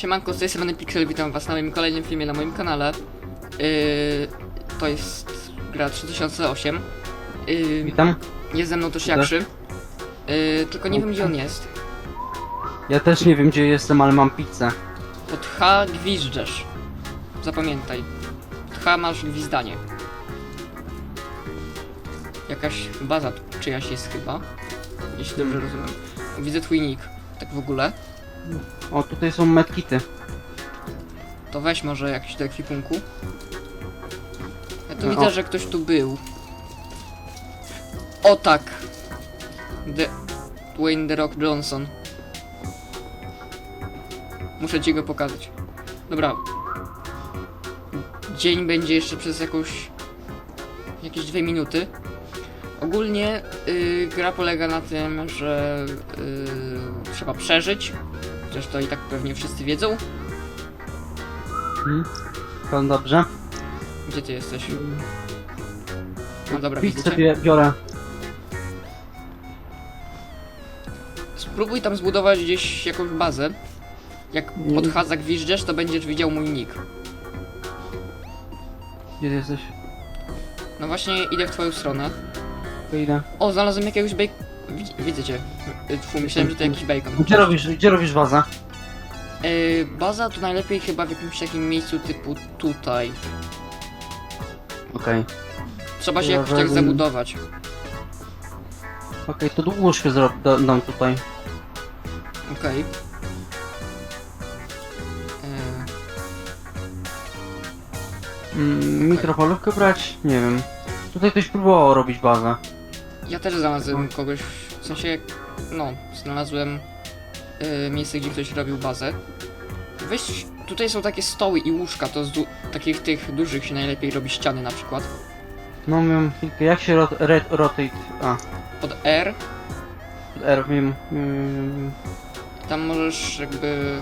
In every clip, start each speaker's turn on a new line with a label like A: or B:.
A: Siemanko, z tej strony Pixel, witam was na moim kolejnym filmie na moim kanale. Yy, to jest gra 3008. Yy,
B: Witam.
A: jest ze mną też Jakszy. Yy, tylko nie wiem gdzie on jest.
B: Ja też nie wiem gdzie jestem, ale mam pizzę.
A: Pod H gwizdżesz. Zapamiętaj. Pod H masz gwizdanie. Jakaś baza tu czyjaś jest chyba. Jeśli dobrze rozumiem. Widzę twój nick. Tak w ogóle.
B: O, tutaj są medkity.
A: To weź może jakiś do ekwipunku. Ja tu
B: No,
A: widzę, że ktoś tu był. O tak! The... Dwayne The Rock Johnson. Muszę ci go pokazać. Dobra. Dzień będzie jeszcze przez jakąś... jakieś dwie minuty. Ogólnie y, gra polega na tym, że y, trzeba przeżyć. Chociaż to i tak pewnie wszyscy wiedzą.
B: Hmm? To dobrze.
A: Gdzie ty jesteś? No dobra,
B: Pizzę
A: widzicie?
B: bie- biorę.
A: Spróbuj tam zbudować gdzieś jakąś bazę. Jak
B: Nie.
A: pod H zagwiżdżesz, to będziesz widział mój nick.
B: Gdzie ty jesteś?
A: No właśnie, idę w twoją stronę.
B: To idę.
A: O, znalazłem jakiegoś bacon... Widz- Widzę cię. Y, myślałem, że to jakiś bacon.
B: Gdzie robisz, gdzie robisz bazę?
A: Y, baza to najlepiej chyba w jakimś takim miejscu typu tutaj.
B: Okej.
A: Trzeba się
B: Ja
A: jakoś tak zabudować.
B: Okej, to łóżkę zrobię, da- dam tutaj.
A: Okej. Y,
B: Mm, mikrofalówkę brać? Nie wiem. Tutaj ktoś próbował robić bazę.
A: Ja też znalazłem kogoś, w sensie, no, znalazłem y, miejsce, gdzie ktoś robił bazę. Weź, tutaj są takie stoły i łóżka, to z du- takich tych dużych się najlepiej robi ściany na przykład.
B: No wiem, chwilkę, jak się rot, red, rotate... A,
A: Pod R,
B: R, wiem. Mm,
A: tam możesz jakby,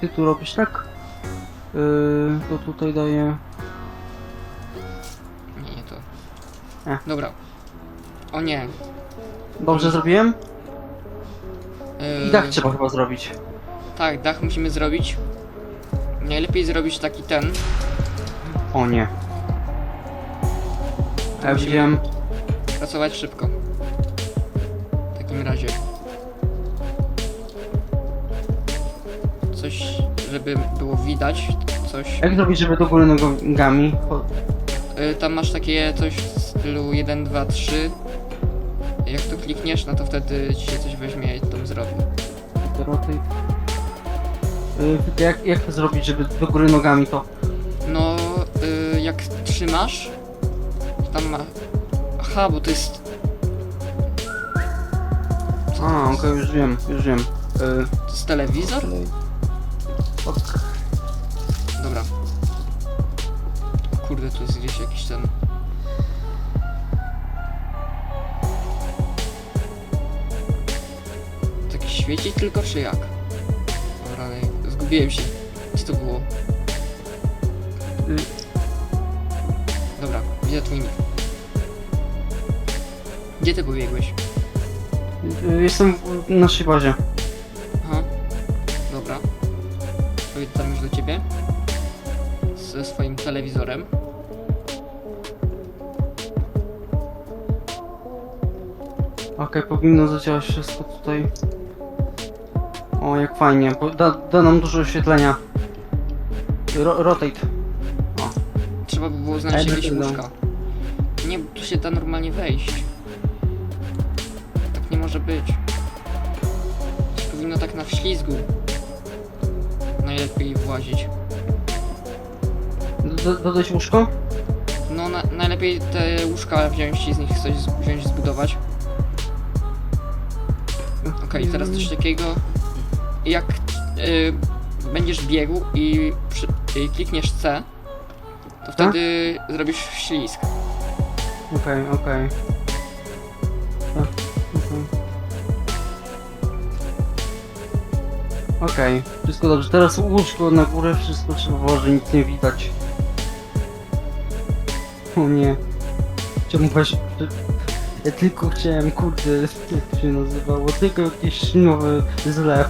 B: ty tu robisz tak? Yy, to tutaj daję...
A: nie, nie to.
B: E.
A: Dobra. O nie.
B: Dobrze zrobiłem?
A: Y,
B: I tak trzeba chyba zrobić.
A: Tak, dach musimy zrobić. Najlepiej zrobić taki ten.
B: O nie. Ja
A: Musimy
B: wiem.
A: Pracować szybko. W takim razie. Coś, żeby było widać, coś.
B: Jak zrobić, żeby do góry nogami? O,
A: Y, tam masz takie coś w stylu 1, 2, 3. Jak to klikniesz, no to wtedy ci się coś weźmie i tam zrobi.
B: to rotate. Yy, jak, jak to zrobić, żeby do góry nogami to?
A: No, y, jak trzymasz, to tam ma. Aha, bo to jest.
B: A, okej, już wiem, już wiem. Yy,
A: To jest telewizor?
B: ok.
A: Dobra. Kurde, tu jest gdzieś jakiś ten. Tak świeci tylko czy jak? Nie, zgubiłem się. Co to było?
B: Y,
A: Dobra, widzę twój nick. Gdzie ty pobiegłeś?
B: yy, jestem w naszej bazie.
A: Aha. Dobra. Pojedę tam już do ciebie. Ze swoim telewizorem.
B: Okej, powinno zadziałać wszystko tutaj. O, jak fajnie. bo Da, da nam dużo oświetlenia. Ro, rotate.
A: Trzeba by było znaleźć
B: Ale
A: jakieś
B: no.
A: łóżka. Nie, tu się da normalnie wejść. Tak nie może być. To powinno tak na wślizgu. Najlepiej włazić.
B: Do, dodać łóżko?
A: No, na, najlepiej te łóżka wziąć i z nich coś z, wziąć, zbudować. Okej, teraz coś takiego. Jak y, będziesz biegł i, przy, i klikniesz C, to wtedy zrobisz ślizg.
B: Okej, okej. Tak, okej. Okej, wszystko dobrze. Teraz łóżko na górę, wszystko trzeba włożyć, nic nie widać. O nie. Chciałbym właśnie... Ja tylko chciałem, kurde, jak to się nazywało, tylko jakiś nowy zlew.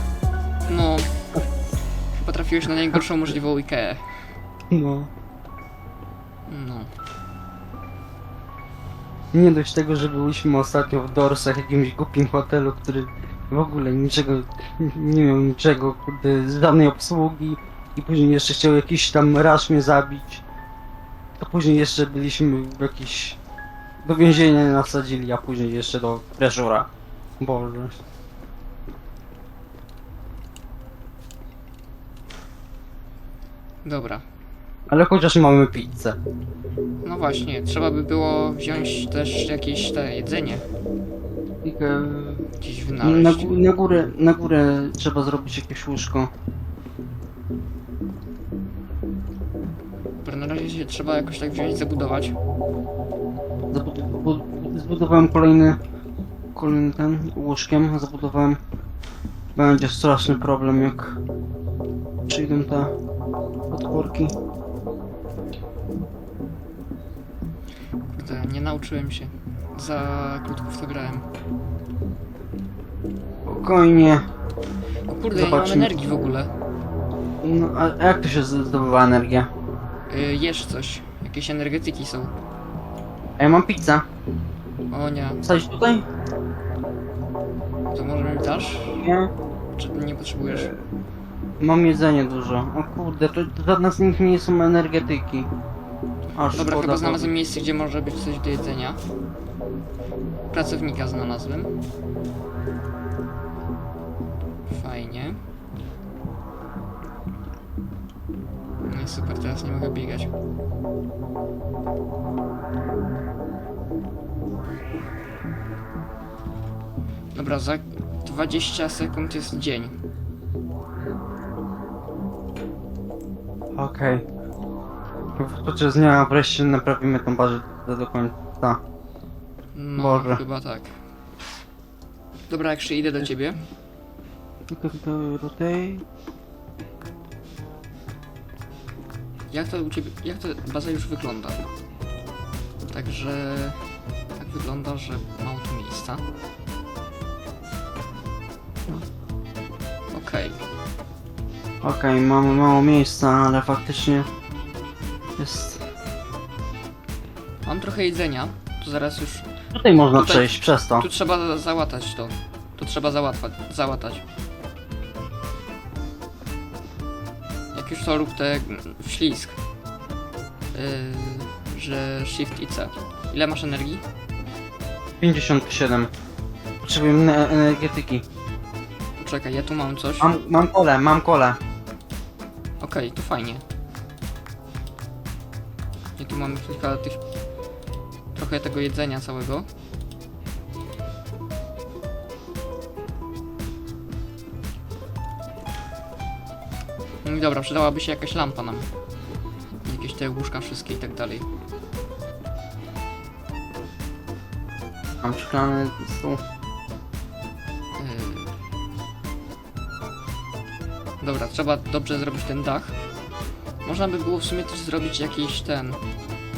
A: Trafiłeś na najgorszą możliwą Ikeę.
B: No.
A: No.
B: Nie dość tego, że byliśmy ostatnio w Dorsach, jakimś głupim hotelu, który w ogóle niczego, nie miał niczego, kurde, żadnej obsługi i później jeszcze chciał jakiś tam rasz mnie zabić. To później jeszcze byliśmy w jakiś... do więzienia nas sadzili, a później jeszcze do Treasura. Boże.
A: Dobra.
B: Ale chociaż mamy pizzę.
A: No właśnie, trzeba by było wziąć też jakieś te jedzenie. Gdzieś
B: na,
A: wynaleźć.
B: gó- na górę, na górę trzeba zrobić jakieś łóżko.
A: Dobra, na razie się trzeba jakoś tak wziąć, zabudować.
B: Zabud- bu- zbudowałem kolejny, kolejny ten łóżkiem, zabudowałem. Będzie straszny problem jak przyjdą te potworki.
A: Kurde, nie nauczyłem się. Za krótko w to grałem.
B: Spokojnie.
A: O kurde, ja nie mam energii w ogóle.
B: No a a jak to się zdobywa energia?
A: Y, jesz coś. Jakieś energetyki są.
B: A ja mam pizzę.
A: O nie.
B: Wsadzić tutaj?
A: To może mi dasz?
B: Nie.
A: Czy nie potrzebujesz?
B: Mam jedzenie dużo. O kurde, to to żadna z nich nie są energetyki. Aż
A: Dobra,
B: szkoda
A: chyba znalazłem miejsce, gdzie może być coś do jedzenia. Pracownika znalazłem. Fajnie. No i super, teraz nie mogę biegać. Dobra, za 20 sekund jest dzień.
B: Okej. Podczas dnia wreszcie naprawimy tą bazę do, końca.
A: No,
B: Boże.
A: chyba tak. Dobra, jak idę do ciebie.
B: Do, do tej...
A: Jak to u ciebie, jak to baza już wygląda? Także tak wygląda, że mało tu miejsca. Okej,
B: Okej, mamy mało miejsca, ale faktycznie jest...
A: mam trochę jedzenia, to zaraz już...
B: Tutaj można
A: Tutaj-
B: przejść przez to.
A: Tu trzeba za- załatać to. Tu trzeba załatwać, załatać. Jak już to rób te wślizg. Yy, że Shift i C. Ile masz energii?
B: 57. Potrzebujemy ne- energetyki.
A: Czekaj, ja tu mam coś.
B: Mam, mam kole, mam kole.
A: Okej, to fajnie. I tu mamy kilka tych... Trochę tego jedzenia całego. No dobra, przydałaby się jakaś lampa nam. Jakieś te łóżka wszystkie i tak dalej.
B: Mam szklany stół.
A: Dobra, trzeba dobrze zrobić ten dach. Można by było w sumie też zrobić jakiś ten...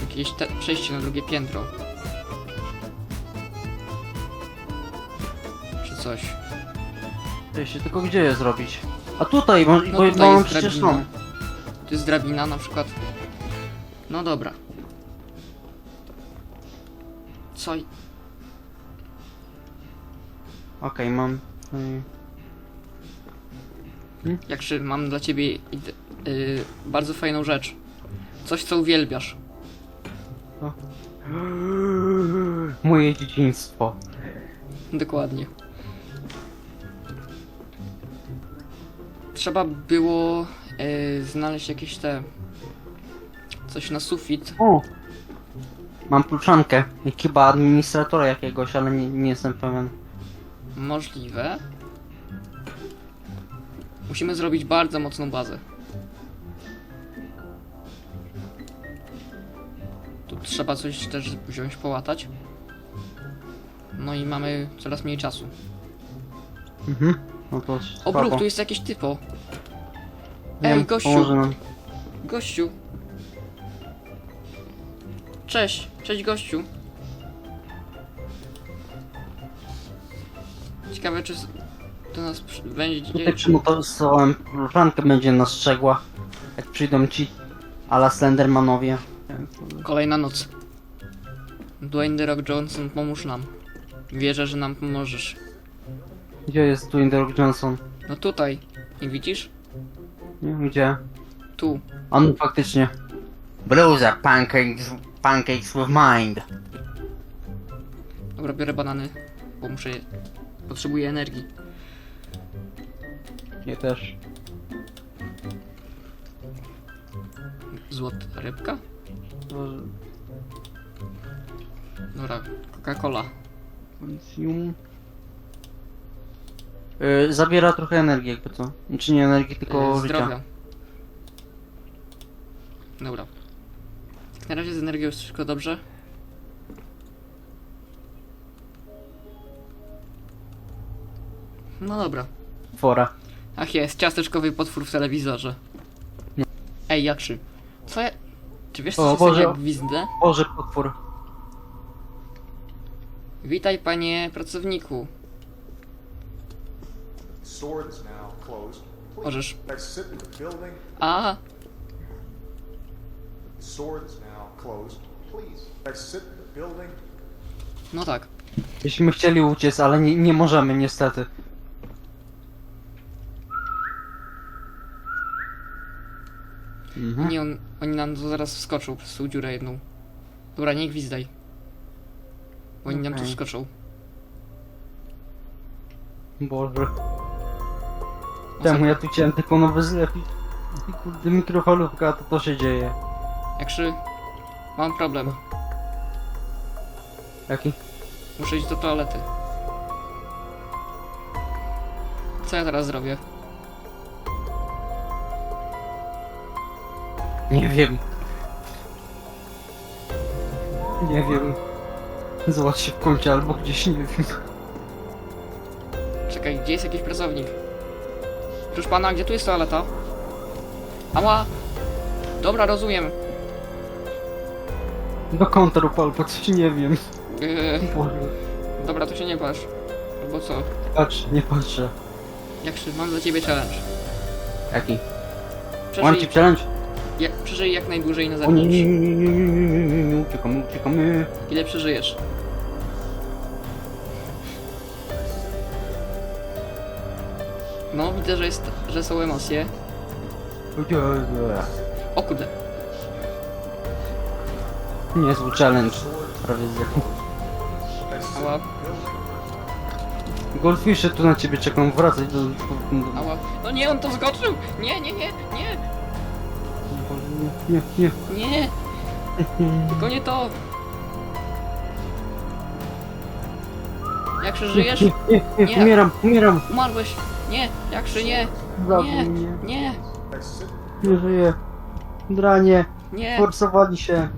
A: Jakieś te przejście na drugie piętro. Czy coś.
B: Wiecie, tylko gdzie je zrobić? A tutaj, bo,
A: No
B: bo,
A: tutaj
B: mam
A: jest
B: przecież
A: drabina. Tu jest drabina na przykład. No dobra. Co?
B: Okej, mam... Yy,
A: Jak się mam dla ciebie yy, bardzo fajną rzecz. Coś co uwielbiasz.
B: Moje dzieciństwo.
A: Dokładnie. Trzeba było yy, znaleźć jakieś te. Coś na sufit.
B: O! Mam kluczankę. Jak Chyba administratora jakiegoś, ale nie, nie jestem pewien.
A: Możliwe. Musimy zrobić bardzo mocną bazę. Tu trzeba coś też wziąć, połatać. No i mamy coraz mniej czasu.
B: Mhm. No to
A: O, bruk,
B: spoko.
A: tu jest jakieś typo. Ej,
B: wiem,
A: gościu.
B: pomoże nam.
A: Gościu. Cześć, cześć gościu. Ciekawe czy s- to to nas przy- będzie...
B: Tutaj przymotowałem krużankę, będzie nas strzegła. Jak przyjdą ci ala Slendermanowie.
A: Kolejna noc. Dwayne The Rock Johnson, pomóż nam. Wierzę, że nam pomożesz.
B: Gdzie jest Dwayne The Rock Johnson?
A: No tutaj. Nie widzisz?
B: Nie wiem gdzie.
A: Tu.
B: No faktycznie. Bluza, pancakes, pancakes with mind.
A: Dobra, biorę banany, bo muszę je... Potrzebuję energii.
B: Nie też.
A: Złota rybka? Dobra, Coca-Cola.
B: Consume. Yy, zabiera trochę energii, jakby co. Czy nie energii, tylko
A: Yy,
B: życia.
A: zdrowia. Dobra. Jak na razie z energią jest wszystko dobrze. No dobra.
B: Fora.
A: Ach jest, ciasteczkowy potwór w telewizorze.
B: No.
A: Ej, Jakszy. Co ja... Czy wiesz
B: O,
A: co się
B: Boże.
A: jak gwizdnę?
B: Boże, potwór.
A: Witaj panie pracowniku.
C: Sword is now closed.
A: Możesz.
C: Exit the building.
A: A,
C: Sword is now closed. Please exit the building.
A: no tak.
B: Byśmy chcieli uciec, ale nie, nie możemy niestety. Mhm.
A: Nie, on, oni nam tu zaraz wskoczą przez tą dziurę jedną. Dobra, nie gwizdaj. Bo Oni nam tu
B: Okej.
A: wskoczą.
B: Boże. Temu ja tu chciałem tylko nowy zlew i... kurde mikrofalówka, to to się dzieje.
A: Jakszy... Mam problem.
B: Jaki?
A: Muszę iść do toalety. Co ja teraz zrobię?
B: Nie wiem. Nie wiem. Zobacz się w kącie albo gdzieś, nie wiem.
A: Czekaj, gdzie jest jakiś pracownik? Proszę pana, gdzie tu jest toaleta? Ała! Dobra, rozumiem.
B: Do kontrów albo coś, nie wiem.
A: Yy,
B: Boże.
A: dobra, to się nie patrz. Albo co?
B: Patrz, nie patrzę.
A: Jakszy, mam dla ciebie challenge.
B: Jaki?
A: Przeżyj,
B: Mam ci challenge?
A: Jak, przeżyj jak najdłużej na
B: O nie,
A: zewnątrz.
B: nie, nie, nie, nie, nie, nie, nie, nie, uciekamy, uciekamy.
A: Ile przeżyjesz? No, widzę, że, jest, że są emocje. O kurde.
B: Niezły challenge. Prawie zjechał.
A: Ała,
B: Goldfishy tu na ciebie czekam, wracaj do... do, do
A: ała. No nie, on to zgoczył! Nie, nie, nie, nie,
B: nie, nie, nie.
A: nie, tylko nie to. Jak żyjesz?
B: Nie, nie, nie,
A: Nie.
B: umieram, umieram.
A: Umarłeś? Nie, nie,
B: Zabij
A: nie,
B: mnie.
A: nie,
C: Exit
B: Nie żyję. Dranie,
A: nie,
B: forsowali się.